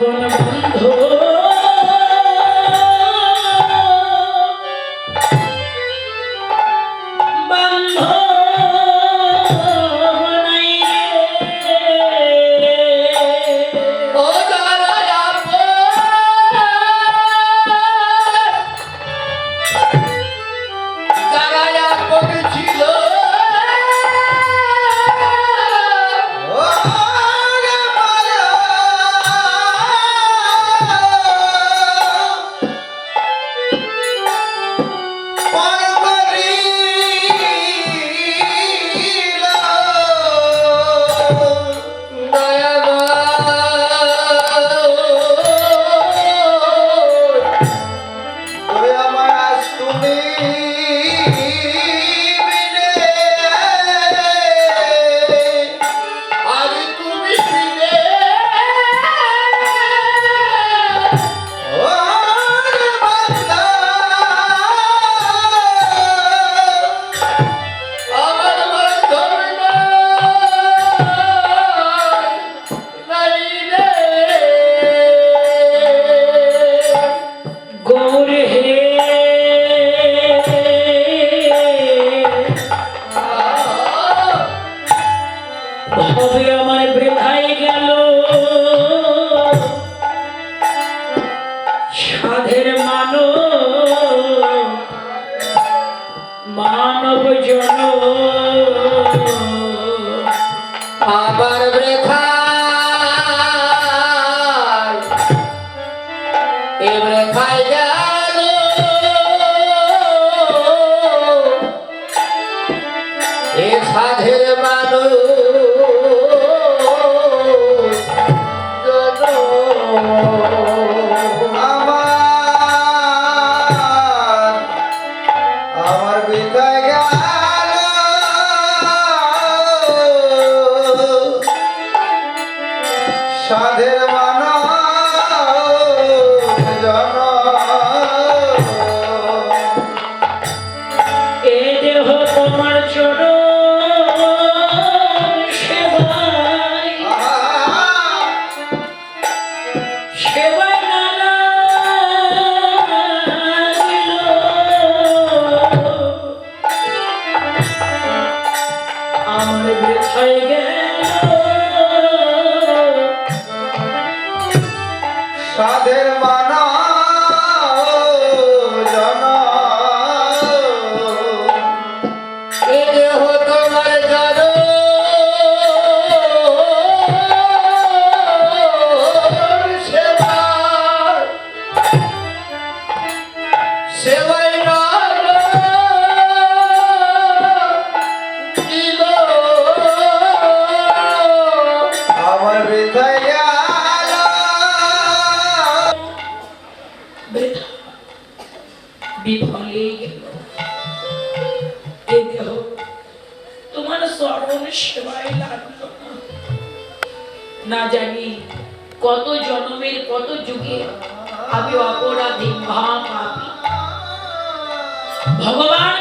আপন বন্ধু আমার বৃথাই গেল। সাধের মান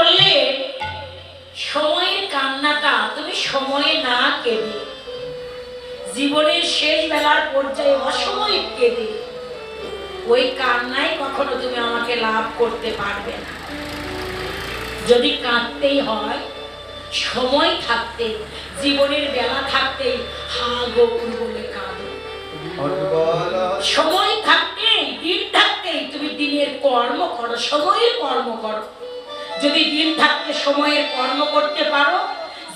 বললে সময়ের কান্নাটা তুমি সময়ে না কেঁদে। জীবনের শেষ বেলার পর্যায়ে অসময়ে কেঁদে। ওই কান্নায় কখনো তুমি আমাকে লাভ করতে পারবে না। যদি কাঁদতেই হয়, সময় থাকতে, জীবনের বেলা থাকতে, হা গৌর বলে কাঁদো। সময় থাকতে, দিন থাকতে তুমি দিনের কর্ম করো, সময়ের কর্ম করো। যদি দিন থাকতে সময়ের কর্ম করতে পারো,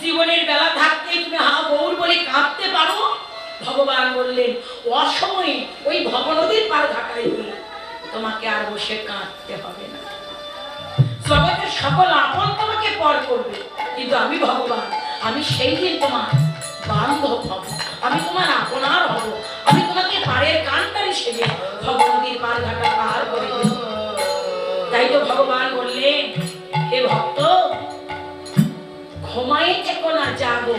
জীবনের বেলা থাকতেই তুমি হা গৌর বলে কাঁদতে পারো। ভগবান বললেন, অসময়ে ওই ভবনদীর পার ঘাটাই দিলে তোমাকে আর বসে কাঁদতে হবে না। জগতের সকল আপন তোমাকে পর করবে। কিন্তু আমি ভগবান, আমি সেই দিন তোমার বান্ধব হব। আমি তোমার আপনার হব। আমি তোমাকে পাড়ের কানটারি সেজে ভগবতীর পার ঘাটা পার করে তাই তো ভগবান বললেন ঘুমাই থেকো না জাগো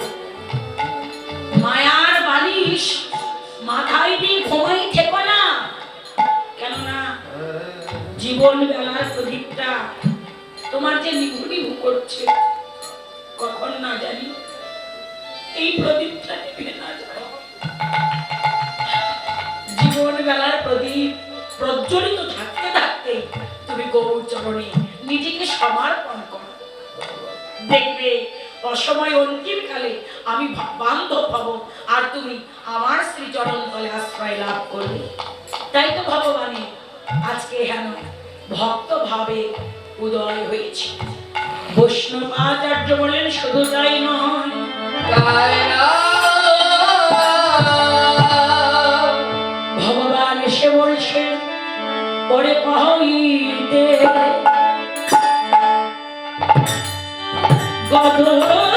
মায়ার বালিশ মাথায় দিয়ে ঘুমাই থেকো না কেননা জীবন বেলার প্রদীপটা তোমার যে নিভু করছে, কখন না জানি এই প্রদীপটা নিভে না যায়। জীবন বেলার প্রদীপ প্রজ্বলিত থাকতে থাকতে তুমি গৌর চরণে নিজেকে সমর্পণ করো। দেখবে অসময় অন্তিম কালে আমি বান্ধব হব আর তুমি আমার শ্রীচরণ তলে আশ্রয় লাভ করবে। তাই তো ভগবানে আজকে হেন ভক্ত ভাবে উদয় হয়েছে। বৈষ্ণব আচার্য বলেন, শুধু তাই নয়, ভগবান এসে বলছেন, ওরে কহিতে গদ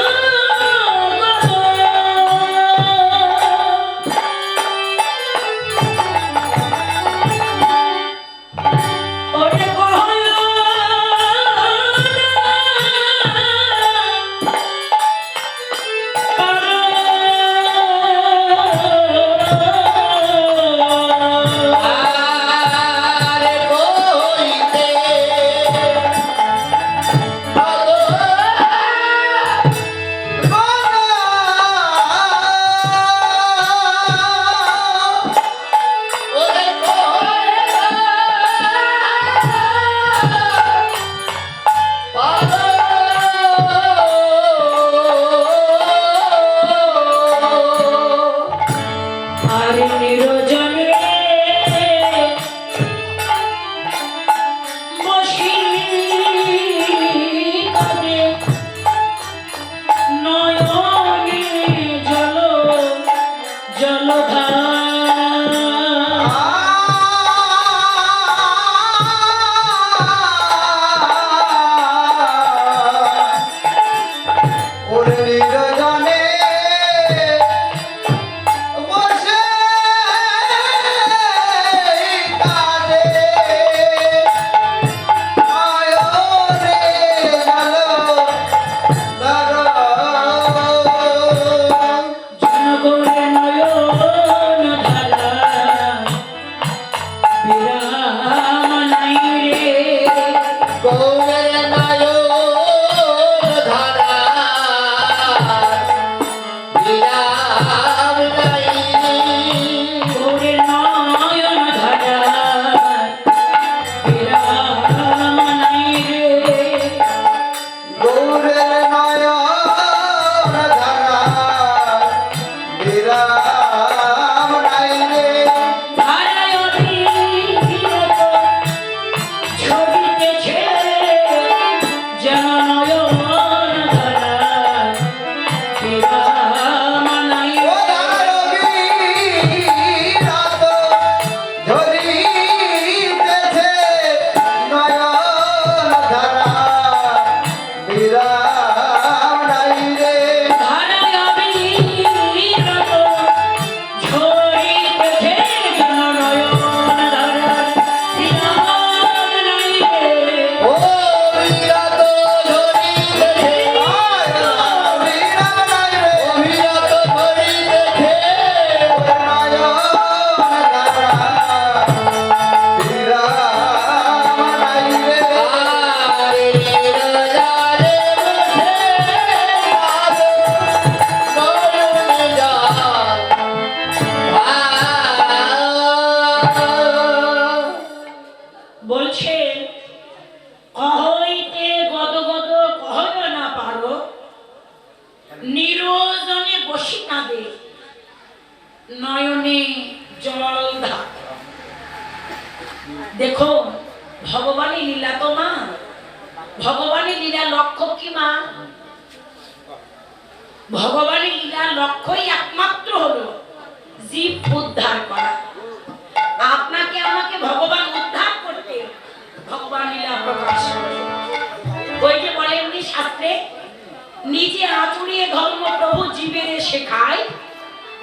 শেখায়,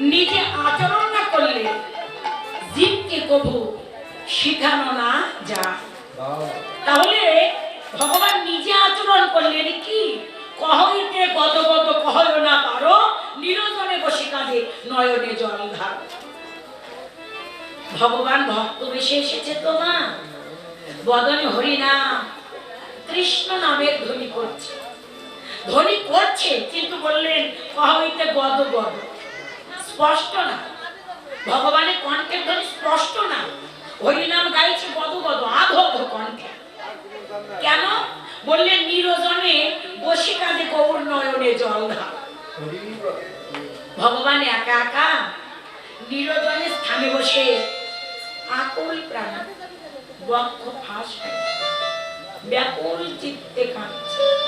নিজে আচরণ না করলে জীবকে কবু শিখানো না যায়। তাহলে ভগবান নিজে আচরণ করলেন কি? কহইতে গদ গদ কহয় না পারো, নিরজনে বসে কাজে নয়নে জল ধার। ভগবান ভক্ত বেশে এসেছে তো মা। বদনে হরিনাম, কৃষ্ণ নামের ধ্বনি করছে। ধ্বনি করছে, কিন্তু বললেন কহইতে গদ গদ? স্পষ্ট না। ভগবানের কণ্ঠের ধ্বনি স্পষ্ট না। হরিনাম গাইছে গদ গদ আধো কণ্ঠে। কেন? বললেন, নিরজনে বসে কাজে গৌর নয়নে জল ধার ভগবান একা একা নিরজনের স্থানে বসে আকুল প্রাণ বক্ষ ফাঁস ব্যাকুল চিত্তে কাঁদছে।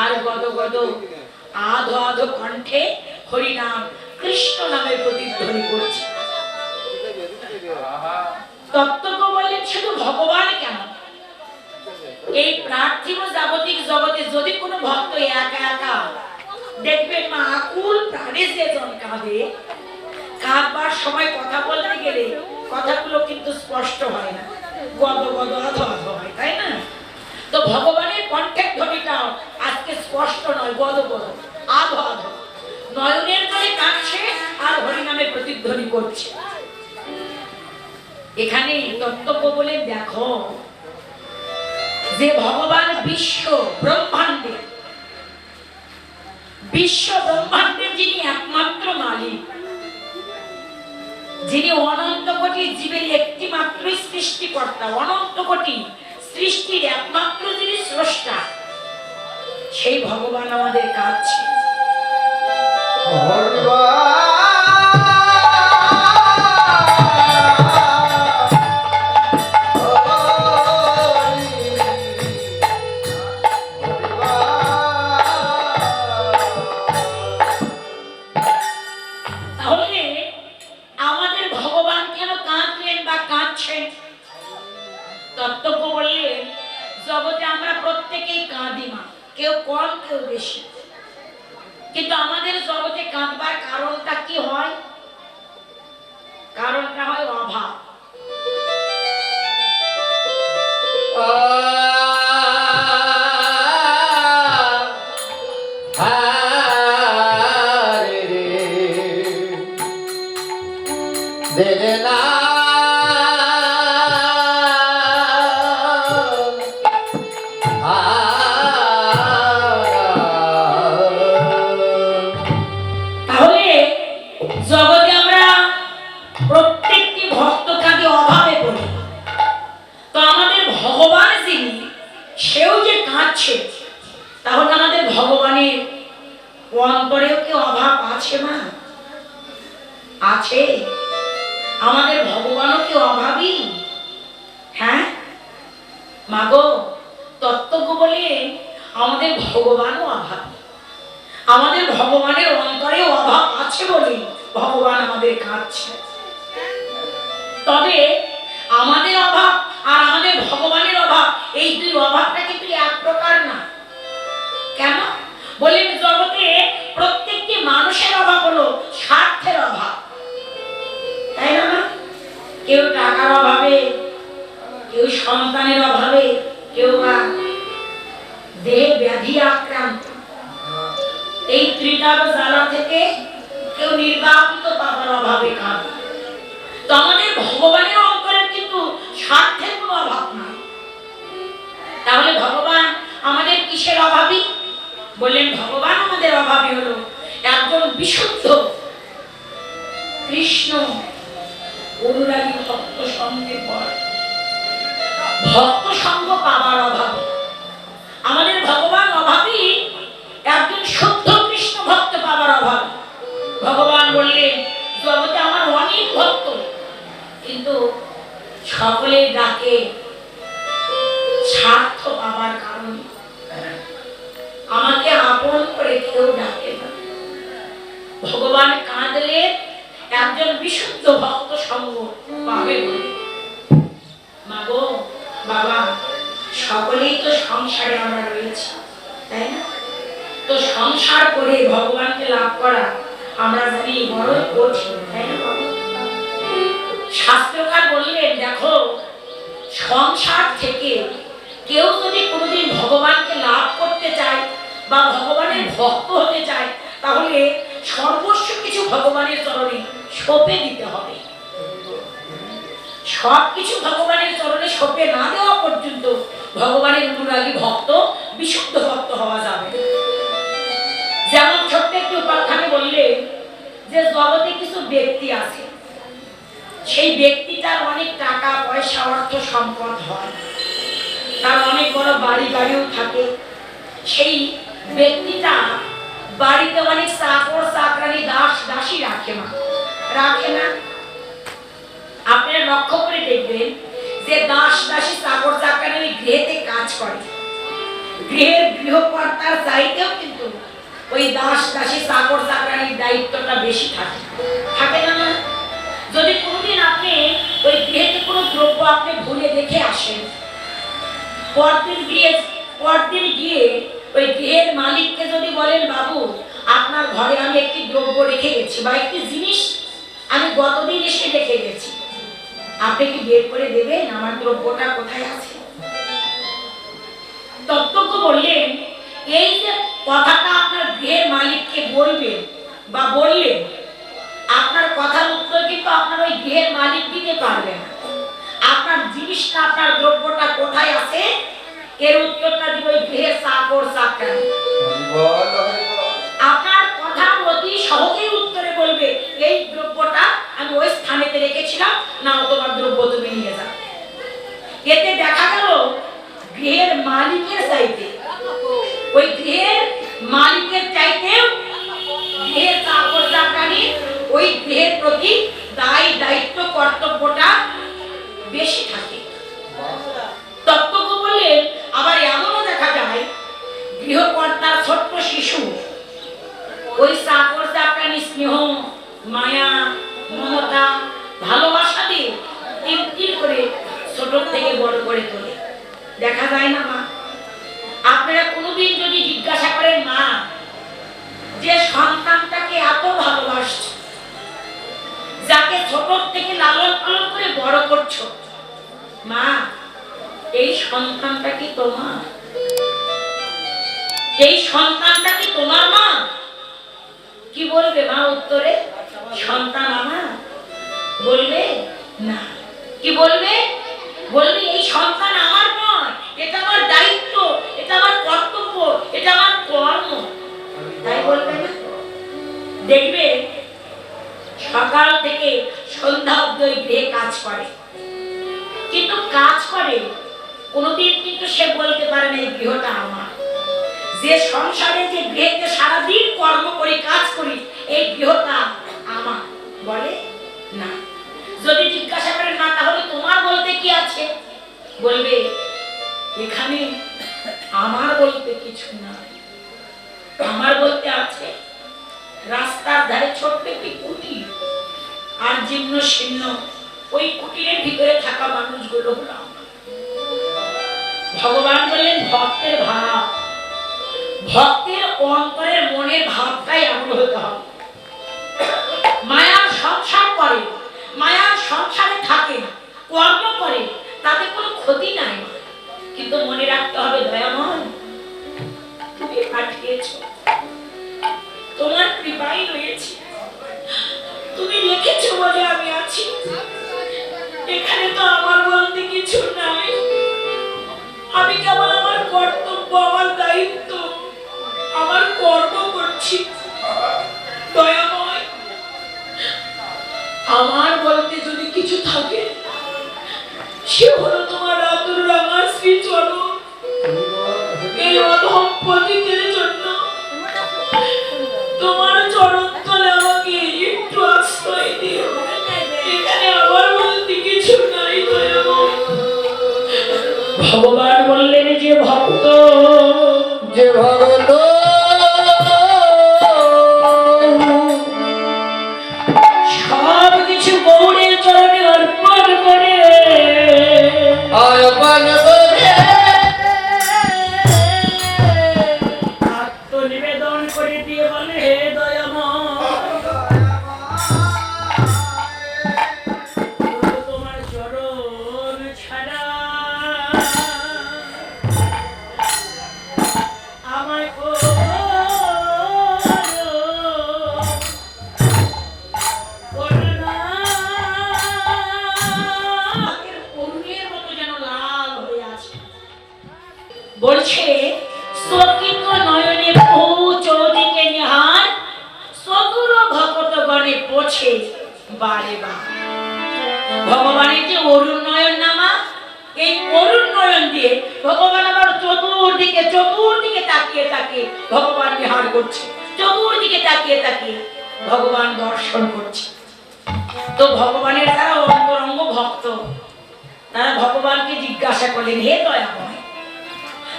আর গদ গদ, আধো আধো কণ্ঠে হরিনাম, কৃষ্ণ নামের প্রতিধ্বনি করছে। ভগবান কেন? এই জাগতিক জগতে যদি কোনো ভক্ত একা একা দেখবেন মা, আকুল প্রাণে যে কাঁদবার সময় কথা বলতে গেলে কথাগুলো কিন্তু স্পষ্ট হয় না। গদ গদ হয়, তাই না? তো ভগবানের কণ্ঠের ধ্বনিটাও আজকে স্পষ্ট নয় গদ আধ আধ নয়নের জলে কাঁদছে আর হরিনামে প্রতিধ্বনি করছে। এখানে তত্ত্ব বলে দেখো যে ভগবান বিশ্ব ব্রহ্মাণ্ডে, বিশ্ব ব্রহ্মাণ্ডের যিনি একমাত্র মালিক, যিনি অনন্ত কোটি জীবের একটি মাত্রই সৃষ্টিকর্তা, অনন্ত কোটি সৃষ্টির একমাত্র যিনি স্রষ্টা সেই ভগবান আমাদের কাছে আছে মা। আছে। আমাদের ভগবানও কি অভাবী? হ্যাঁ? মাগো তত্ত্বজ্ঞ বলে আমাদের ভগবানও অভাবী। আমাদের ভগবানের অন্তরে অভাব আছে বলে ভগবান আমাদের কাঁদছে। তবে আমাদের অভাব আর আমাদের ভগবানের অভাব হলো স্বার্থের অভাব। তাই না কেউ টাকার অভাবে, কেউ সন্তানের অভাবে, কেউ বা দেহে ব্যাধি আক্রান্ত। এই ত্রিকাল জ্বালা থেকে কেউ নির্বাপিত পাবার অভাবে কাঁদে তো আমাদের ভগবানের অন্তরে কিন্তু স্বার্থের কোনো অভাব নাই। তাহলে ভগবান আমাদের কিসের অভাবী? বললেন, ভগবান আমাদের অভাবী হলো একজন বিশুদ্ধ কৃষ্ণ অনুরাগী ভক্ত সঙ্গে পর ভক্ত সঙ্গ পাবার অভাবে। আমাদের ভগবান অভাবী একজন শুদ্ধ কৃষ্ণ ভক্ত পাবার অভাব। ভগবান বললেন, জগতে আমার অনেক ভক্ত, কিন্তু সকলের ডাকে ভগবান কাঁদলে একজন বিশুদ্ধ ভক্ত সঙ্গ পাবে বলে। বাবা, সকলেই তো সংসারে আমরা রয়েছি, তাই না? তো সংসার করে ভগবানকে লাভ করা আমরা জানি বড় কঠিন, তাই না? শাস্ত্রকার বললেন, দেখো, সংসার থেকে কেউ যদি কোনোদিন ভগবানকে লাভ করতে চায় বা ভগবানের ভক্ত হতে চায়, তাহলে সর্বস্ব কিছু ভগবানের চরণে সঁপে দিতে হবে। সব কিছু ভগবানের চরণে সঁপে না দেওয়া পর্যন্ত ভগবানের অনুরাগী ভক্ত বিশুদ্ধ ভক্ত হওয়া যাবে যেমন ছোট্ট একটি উপাখ্যানে বললে যে জগতে কিছু ব্যক্তি আছে, সেই ব্যক্তিটার অনেক টাকা, পয়সা, অর্থ, সম্পদ হয়। তার অনেক বড় বাড়ি, বাড়িও থাকে। সেই ব্যক্তিটা বাড়িতে অনেক চাকর, চাকরানি, দাস, দাসী রাখে না রাখে না? আপনারা লক্ষ্য করে দেখবেন যে দাস, দাসী, চাকর, চাকরানি গৃহেতে কাজ করে। গৃহের গৃহকর্তার চাইতেও কিন্তু ওই দাস, দাসী, চাকর, চাকরানির দায়িত্বটা বেশি থাকে। থাকে না না যদি কোনোদিন আপনি ওই গৃহেতে কোনো দ্রব্য আপনি ভুলে দেখে আসেন, পরদিন গিয়ে পরদিন গিয়ে ওই গৃহের মালিককে যদি বলেন, বাবু, আপনার ঘরে আমি একটি দ্রব্য রেখে গেছি বা একটি জিনিস আমি গতদিন এসে রেখে গেছি। আপনি কি বের করে দেবেন? আমার দ্রব্যটা কোথায় আছে? তত্ত্বজ্ঞ বললেন, এই যে কথাটা আপনার গৃহের মালিককে বলবেন বা বললেন, আপনার কথার উত্তর কিন্তু আপনার ওই গৃহের মালিক দিতে পারবে না। আপনার জিনিসটা, আপনার দ্রব্যটা কোথায় আছে? এর উত্তরটা দিবে বল হরি বল। আপনার কথা অতি সহজেই উত্তরে বলবে, এই দ্রব্যটা আমি ওই স্থানেতে রেখেছিলাম, না তোমার দ্রব্য তুমি নিয়ে যাও এতে দেখা গেল, গৃহের মালিকের চাইতে, ওই গৃহের মালিকের চাইতেও গৃহের চাকর চাকরানি ওই গৃহের প্রতি দায় দায়িত্ব কর্তব্যটা বেশি থাকে তত্ত্বজ্ঞ বললেন আবার এমনও দেখা যায়, গৃহকর্তার ছোট্ট শিশু। ওই চাকর চাকরানি স্নেহ, মায়া, মমতা, ভালোবাসা দিয়ে তিল করে ছোট থেকে বড় করে তোলে। দেখা যায় না, মা। আপনারা কোনোদিন যদি জিজ্ঞাসা করেন, মা, যে সন্তানটাকে এত ভালোবাসছো, যাকে ছোট থেকে লালন পালন করে বড় করছ, মা এই সন্তানটা কি তোমার? এই সন্তানটা কি তোমার মা? কি বলবে মা উত্তরে? সন্তান আমার। বলবে, না। কি বলবে? বলবে, এই সন্তান আমার নয়। এটা আমার দায়িত্ব, এটা আমার কর্তব্য, এটা আমার কর্ম। তাই বলবে না? দেখবে, সকাল থেকে সন্ধ্যা অব্দি কাজ করে। কিন্তু কাজ করে কোনোদিন কিন্তু সে বলতে পারে না, এই গৃহটা আমার। যে সংসারে, যে গৃহেতে সারাদিন কর্ম করি, কাজ করি, এই গৃহটা আমার। বলে, না। যদি জিজ্ঞাসা করে, না, তাহলে তোমার বলতে কি আছে? বলবে, এখানে আমার বলতে কিছু না। আমার বলতে আছে, রাস্তার ধারে ছোট্ট একটি কুটির আর জীর্ণ শীর্ণ। ওই কুটিরের ভিতরে থাকা মানুষগুলো হলো। ভগবান বললেন ভক্তের ভাব। ভক্তের অন্তরের মনের ভাবটাই এমন হতে হবে। মায়ার সংসার করে, মায়ার সংসারে থাকে কর্ম করে, তাতে কোনো ক্ষতি নাই। কিন্তু মনে রাখতে হবে, দয়াময়, তুমি পাঠিয়েছ। তোমার কৃপাই রয়েছে। তুমি রেখেছো বলে আমি আছি। এখানে তো আমার বলতে কিছু নাই। আমি কেবল আমার কর্তব্য, আমার দায়িত্ব, আমার কর্ম করছি। আমার বলতে যদি কিছু থাকে, সে হলো তোমার আতুর আমার শ্রী চরণ। এই অধম পতিতের জন্য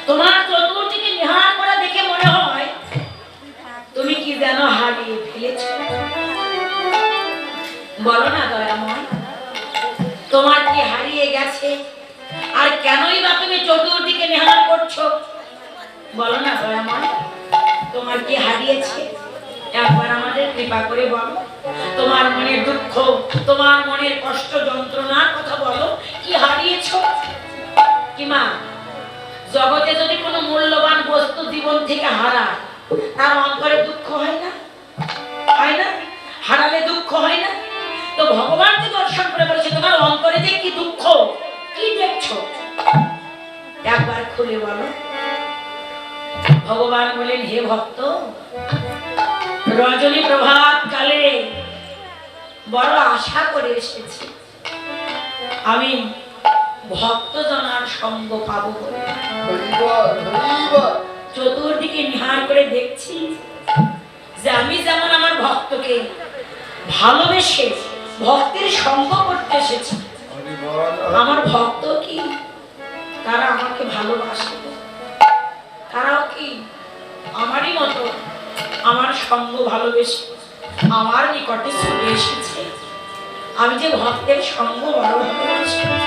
তোমার চতুর্দিকে নিহার করা দেখে মনে হয় তুমি কি যেন হারিয়ে ফেলেছ? বলো না, দয়াময়, তোমার কি হারিয়ে গেছে? আর কেনই বা তুমি চতুর্দিকে নিহার করছ? বলো না, দয়াময়, তোমার কি হারিয়েছে? একবার আমাদের কৃপা করে বলো। তোমার মনের দুঃখ, তোমার মনের কষ্ট যন্ত্রণার কথা বলো। কি হারিয়েছো? কি মা? জগতে যদি কোনো মূল্যবান বস্তু জীবন থেকে হারায় তার অন্তরে দুঃখ হয় না? হয় না? হারালে দুঃখ হয় না? তো ভগবানকে দর্শন করে বলেছে, তোমার অন্তরে যে কি দুঃখ, কি দেখছ? একবার খুলে বলো। ভগবান বলেন, হে ভক্ত, রজনী প্রভাত কালে বড় আশা করে এসেছি। আমি ভক্ত জনার সঙ্গ পাবো বলে। চতুর্দিকে নিহার করে দেখছি যে আমি যেমন আমার ভক্তকে ভালোবেসে ভক্তের সঙ্গ করতে এসেছি আমার ভক্ত কি? তারা আমাকে ভালোবাসে। তারাও কি আমারই মতো আমার সঙ্গ ভালোবেসে আমার নিকটে ছুটে এসেছে? আমি যে ভক্তের সঙ্গ বড় ভালোবাসি